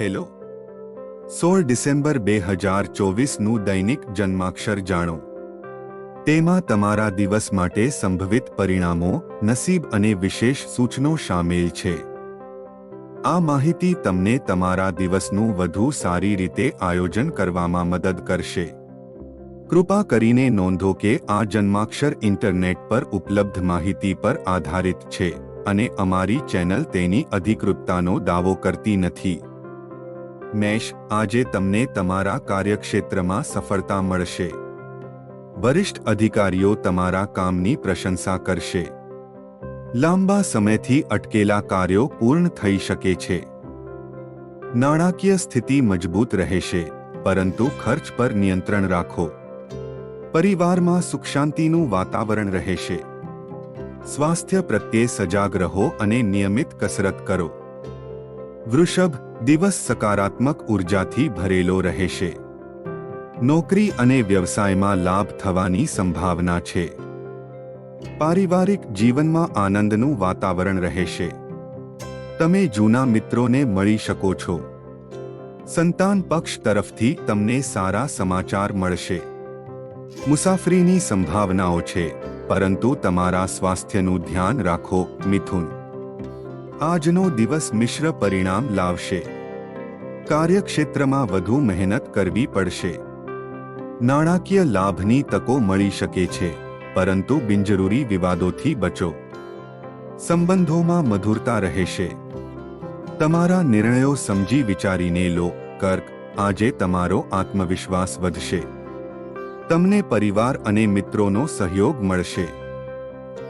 Hello. સોળ December બે હજાર ચોવીસનું દૈનિક જન્માક્ષર જાણો. તેમાં તમારા દિવસ માટે સંભવિત પરિણામો, નસીબ અને વિશેષ સૂચનો શામેલ છે. આ માહિતી તમને તમારા દિવસનું વધુ સારી રીતે આયોજન કરવામાં મદદ કરશે. કૃપા કરીને નોંધો કે આ જન્માક્ષર ઇન્ટરનેટ પર ઉપલબ્ધ માહિતી પર આધારિત છે અને અમારી ચેનલ તેની અધિકૃતતાનો દાવો કરતી નથી. મેષ આજે તમને તમારા કાર્યક્ષેત્રમાં સફળતા મળશે. વરિષ્ઠ અધિકારીઓ તમારા કામની પ્રશંસા કરશે. લાંબા સમયથી અટકેલા કાર્યો પૂર્ણ થઈ શકે છે. નાણાકીય સ્થિતિ મજબૂત રહેશે, પરંતુ ખર્ચ પર નિયંત્રણ રાખો. પરિવારમાં સુખ શાંતિનું વાતાવરણ રહેશે. સ્વાસ્થ્ય પ્રત્યે સજાગ રહો અને નિયમિત કસરત કરો. વૃષભ દિવસ સકારાત્મક ઉર્જાથી ભરેલો રહેશે. નોકરી અને વ્યવસાયમાં લાભ થવાની સંભાવના છે. પારિવારિક જીવનમાં આનંદનું વાતાવરણ રહેશે. તમે જૂના મિત્રોને મળી શકો છો. સંતાન પક્ષ તરફથી તમને સારા સમાચાર મળશે. મુસાફરીની સંભાવનાઓ છે, પરંતુ તમારા સ્વાસ્થ્યનું ધ્યાન રાખો, મિથુન. આજનો દિવસ મિશ્ર પરિણામ લાવશે. કાર્યક્ષેત્રમાં વધુ મહેનત કરવી પડશે. નાણાકીય લાભની તકો મળી શકે છે, પરંતુ બિનજરૂરી વિવાદોથી બચો. સંબંધોમાં મધુરતા રહેશે. તમારા નિર્ણયો સમજી વિચારીને લો, કર્ક, આજે તમારો આત્મવિશ્વાસ વધશે. તમને પરિવાર અને મિત્રોનો સહયોગ મળશે.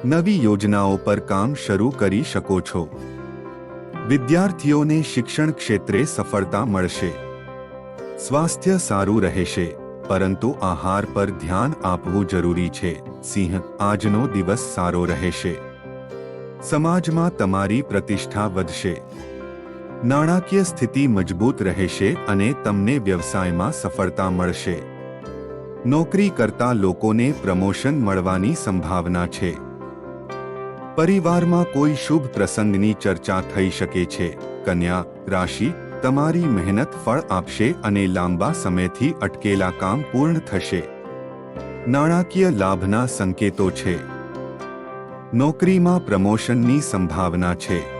નવી યોજનાઓ પર કામ શરૂ કરી શકો છો. વિદ્યાર્થીઓને શિક્ષણ ક્ષેત્રે સફળતા મળશે. સ્વાસ્થ્ય સારું રહેશે, પરંતુ આહાર પર ધ્યાન આપવું જરૂરી છે. સિંહ, આજનો દિવસ સારો રહેશે. સમાજમાં તમારી પ્રતિષ્ઠા વધશે. નાણાકીય સ્થિતિ મજબૂત રહેશે અને તમને વ્યવસાયમાં સફળતા મળશે. નોકરી કરતા લોકોને પ્રમોશન મળવાની સંભાવના છે. પરિવારમાં કોઈ શુભ પ્રસંગની ચર્ચા થઈ શકે છે. કન્યા, રાશિ, તમારી મહેનત ફળ આપશે અને લાંબા સમયથી અટકેલા કામ પૂર્ણ થશે. નાણાકીય લાભના સંકેતો છે. નોકરીમાં પ્રમોશનની સંભાવના છે.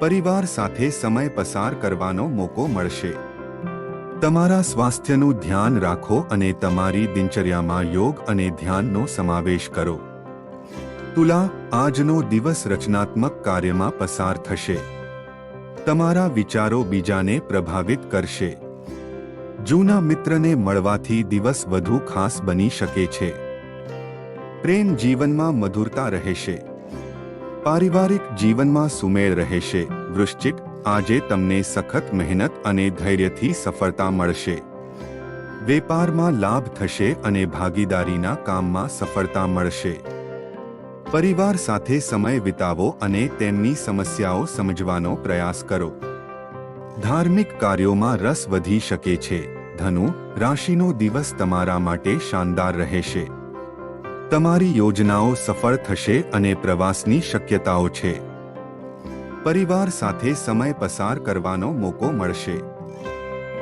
પરિવાર સાથે સમય પસાર કરવાનો મોકો મળશે. તમારા સ્વાસ્થ્યનું ધ્યાન રાખો અને તમારી દિનચર્યામાં યોગ અને ધ્યાનનો સમાવેશ કરો. તુલા આજનો દિવસ રચનાત્મક કાર્યમાં પસાર થશે. તમારા વિચારો બીજાને પ્રભાવિત કરશે. જૂના મિત્રને મળવાથી દિવસ વધુ ખાસ બની શકે છે. પ્રેમ જીવનમાં મધુરતા રહેશે. પારિવારિક જીવનમાં સુમેળ રહેશે. વૃશ્ચિક, આજે તમને સખત મહેનત અને ધૈર્યથી સફળતા મળશે. વેપારમાં લાભ થશે અને ભાગીદારીના કામમાં સફળતા મળશે. પરિવાર સાથે સમય વિતાવો અને તેમની સમસ્યાઓ સમજવાનો પ્રયાસ કરો. ધાર્મિક કાર્યોમાં રસ વધી શકે છે. ધનુ, રાશિનો દિવસ તમારા માટે શાનદાર રહેશે. તમારી યોજનાઓ સફળ થશે અને પ્રવાસની શક્યતાઓ છે. પરિવાર સાથે સમય પસાર કરવાનો મોકો મળશે.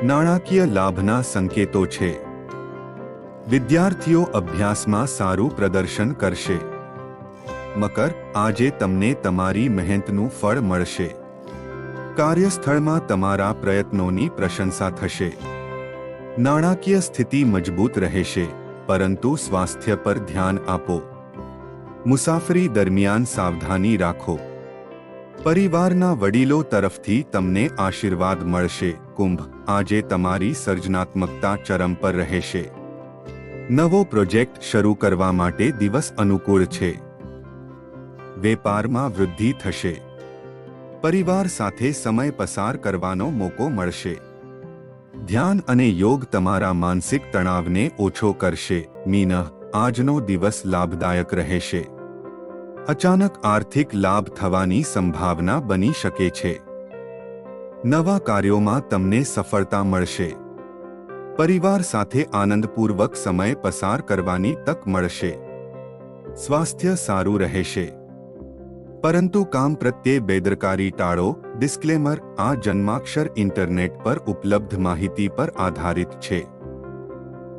નાણાકીય લાભના સંકેતો છે. વિદ્યાર્થીઓ અભ્યાસમાં સારું પ્રદર્શન કરશે. મકર, આજે તમને તમારી મહેનતનું ફળ મળશે. કાર્યસ્થળમાં તમારા પ્રયત્નોની પ્રશંસા થશે. નાણાકીય સ્થિતિ મજબૂત રહેશે, પરંતુ સ્વાસ્થ્ય પર ધ્યાન આપો. મુસાફરી દરમિયાન સાવધાની રાખો. પરિવારના વડીલો તરફથી તમને આશીર્વાદ મળશે. કુંભ, આજે તમારી સર્જનાત્મકતા ચરમ પર રહેશે. નવો પ્રોજેક્ટ શરૂ કરવા માટે દિવસ અનુકૂળ છે. વેપારમાં વૃદ્ધિ થશે. પરિવાર સાથે સમય પસાર કરવાનો મોકો મળશે. ધ્યાન અને યોગ તમારા માનસિક તણાવને ઓછો કરશે. મીન, આજનો દિવસ લાભદાયક રહેશે. અચાનક આર્થિક લાભ થવાની સંભાવના બની શકે છે. નવા કાર્યોમાં તમને સફળતા મળશે. પરિવાર સાથે આનંદપૂર્વક સમય પસાર કરવાની તક મળશે. સ્વાસ્થ્ય સારું રહેશે. પરંતુ કામ પ્રત્યે બેદરકારી ટાળો ડિસ્ક્લેમર આ જન્માક્ષર ઇન્ટરનેટ પર ઉપલબ્ધ માહિતી પર આધારિત છે.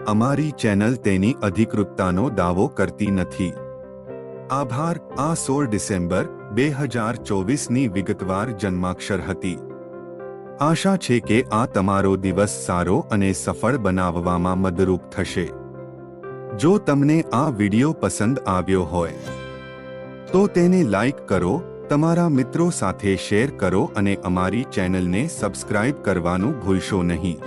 અમારી ચેનલ તેની અધિકૃતતાનો દાવો કરતી નથી. આભાર, આ સોળ ડિસેમ્બર, બે હજાર ચોવીસની વિગતવાર જન્માક્ષર હતી. આશા છે કે આ તમારો દિવસ સારો અને સફળ બનાવવામાં મદરૂપ થશે. જો તમને આ વિડિયો પસંદ આવ્યો હોય તો તેને લાઇક કરો, તમારા મિત્રો સાથે શેર કરો અને અમારી ચેનલને સબસ્ક્રાઇબ કરવાનું ભૂલશો નહીં.